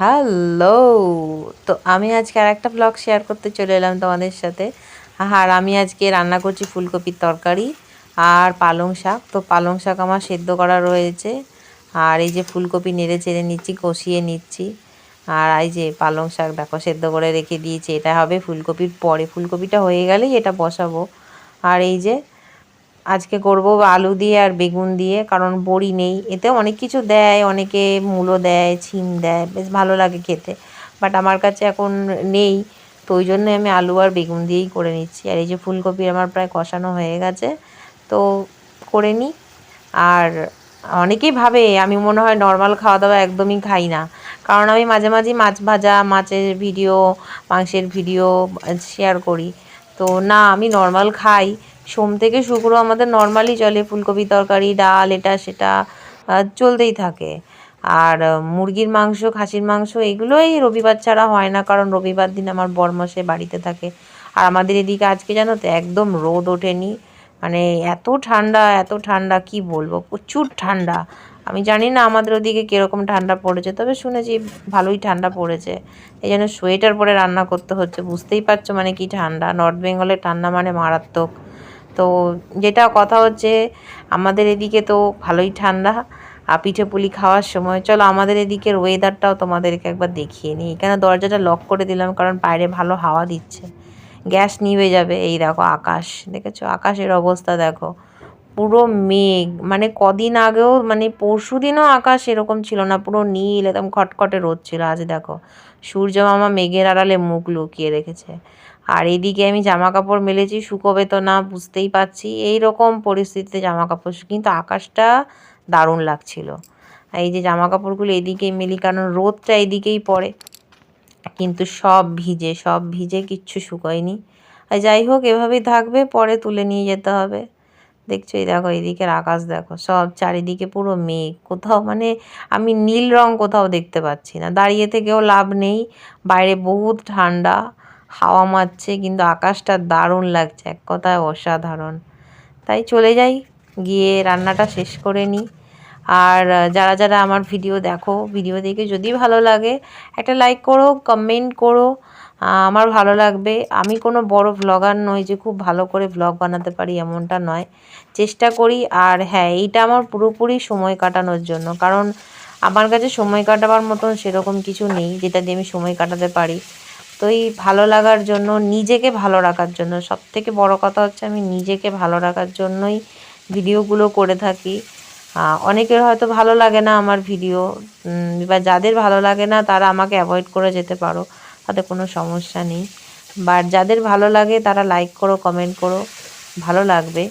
Hello তো আমি আজকে আর একটা ব্লগ শেয়ার করতে চলে এলাম তোমাদের সাথে। আর আমি আজকে রান্না করছি ফুলকপির তরকারি আর পালং শাক। তো পালং শাক আমার সেদ্ধ করা রয়েছে। আর এই যে ফুলকপি নেড়ে চেড়ে নিচ্ছি, কষিয়ে নিচ্ছি। আর এই যে পালং শাক দেখো, সেদ্ধ করে রেখে দিয়েছি। এটা হবে ফুলকপির পরে। ফুলকপিটা হয়ে গেলেই এটা বসাবো। আর এই যে আজকে করব আলু দিয়ে আর বেগুন দিয়ে, কারণ বড়ি নেই। এতে অনেক কিছু দেয়, অনেকে মূলো দেয়, ছিম দেয়, বেশ ভালো লাগে খেতে। বাট আমার কাছে এখন নেই, তো ওই জন্য আমি আলু আর বেগুন দিয়েই করে নিচ্ছি। আর এই যে ফুলকপি আমার প্রায় কষানো হয়ে গেছে, তো করে নিই আর অনেকেই ভাবে, আমি মনে হয় নর্মাল খাওয়া দাওয়া একদমই খাই না। কারণ আমি মাঝে মাঝে মাছ ভাজা, মাছের ভিডিও মাংসের ভিডিও শেয়ার করি। তো না, আমি নর্মাল খাই সোম থেকে শুক্র আমাদের নর্মালি চলে, ফুলকপি তরকারি, ডাল, এটা, সেটা চলতেই থাকে। আর মুরগির মাংস, খাসির মাংস, এগুলোই রবিবার ছাড়া হয় না, কারণ রবিবার দিন আমার বরমশে বাড়িতে থাকে। আর আমাদের এদিকে আজকে জানো তো, একদম রোদ ওঠেনি। মানে এত ঠান্ডা এত ঠান্ডা, কি বলব, প্রচুর ঠান্ডা। আমি জানি না আমাদের ওদিকে কীরকম ঠান্ডা পড়েছে, তবে শুনেছি ভালোই ঠান্ডা পড়েছে। এই জন্য সোয়েটার পরে রান্না করতে হচ্ছে, বুঝতেই পারছ মানে কি ঠান্ডা। নর্থ বেঙ্গলের ঠান্ডা মানে মারাত্মক। তো যেটা কথা হচ্ছে, আমাদের এদিকে তো ভালোই ঠান্ডা, আর পিঠে পুলি খাওয়ার সময়। চলো আমাদের এদিকের ওয়েদারটাও তোমাদেরকে একবার দেখিয়ে নিই। এখানে দরজাটা লক করে দিলাম, কারণ বাইরে ভালো হাওয়া দিচ্ছে। গ্যাস নিভে যাবে, এই দেখো আকাশ। দেখেছ? আকাশের অবস্থা দেখো। পুরো মেঘ। মানে কদিন আগেও মানে পরশু দিনও আকাশ এরকম ছিল না, পুরো নীল, একদম খটখটে রোদ ছিল। আজ দেখো, সূর্য মামা মেঘের আড়ালে মুখ লুকিয়ে রেখেছে। আর এদিকে আমি জামা কাপড় মেলেছি শুকোবে তো না বুঝতেই পারছি। এই রকম পরিস্থিতিতে জামা কাপড় কিন্তু আকাশটা দারুণ লাগছিল। এই যে জামা কাপড়গুলো এদিকেই মেলি, কারণ রোদটা এদিকেই পড়ে, কিন্তু সব ভিজে সব ভিজে কিচ্ছু শুকোয়নি। আর যাই হোক, এভাবেই থাকবে, পরে তুলে নিয়ে যেতে হবে। দেখছ, এই দেখো, এদিকের আকাশ দেখো, সব চারিদিকে পুরো মেঘ। কোথাও মানে আমি নীল রং কোথাও দেখতে পাচ্ছি না। দাঁড়িয়ে থেকেও লাভ নেই। বাইরে বহুত ঠান্ডা। হাওয়া মারছে, কিন্তু আকাশটা দারুণ লাগছে, এক কথায় অসাধারণ। তাই চলে যাই, গিয়ে রান্নাটা শেষ করে নিই। আর যারা যারা আমার ভিডিও দেখো, ভিডিও দেখে যদি ভালো লাগে, একটা লাইক করো কমেন্ট করো আমার ভালো লাগবে। আমি কোনো বড় ভ্লগার নই যে খুব ভালো করে ভ্লগ বানাতে পারি, এমনটা নয়। চেষ্টা করি, আর হ্যাঁ এইটা আমার পুরোপুরি সময় কাটানোর জন্য। কারণ, আমার কাছে সময় কাটাবার মতন সেরকম কিছু নেই, যেটা দিয়ে আমি সময় কাটাতে পারি। তো এই ভালো লাগার জন্য, নিজেকে ভালো রাখার জন্য। সব থেকে বড় কথা হচ্ছে আমি নিজেকে ভালো রাখার জন্যই ভিডিওগুলো করে থাকি। অনেকের হয়তো ভালো লাগে না আমার ভিডিও। বা যাদের ভালো লাগে না তারা আমাকে অ্যাভয়েড করে যেতে পারো, তাতে কোনো সমস্যা নেই। বাট যাদের ভালো লাগে তারা লাইক করো কমেন্ট করো, ভালো লাগবে।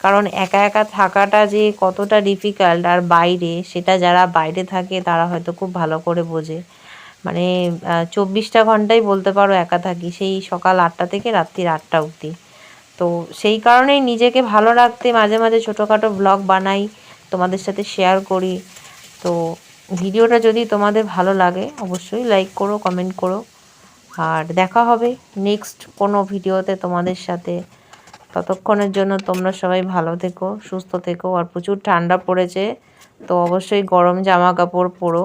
কারণ একা একা থাকাটা যে কতটা ডিফিকাল্ট আর বাইরে, সেটা যারা বাইরে থাকে তারা হয়তো খুব ভালো করে বোঝে। মানে চব্বিশটা ঘন্টাই বলতে পারো একা থাকি। সেই সকাল আটটা থেকে রাত্রির আটটা অবধি। তো সেই কারণেই নিজেকে ভালো রাখতে মাঝে মাঝে ছোটোখাটো ব্লগ বানাই, তোমাদের সাথে শেয়ার করি। তো ভিডিওটা যদি তোমাদের ভালো লাগে, অবশ্যই লাইক করো কমেন্ট করো। আর দেখা হবে নেক্সট কোনো ভিডিওতে তোমাদের সাথে। ততক্ষণের জন্য তোমরা সবাই ভালো থেকো, সুস্থ থেকো। আর প্রচুর ঠান্ডা পড়েছে, তো অবশ্যই গরম জামা কাপড় পরো।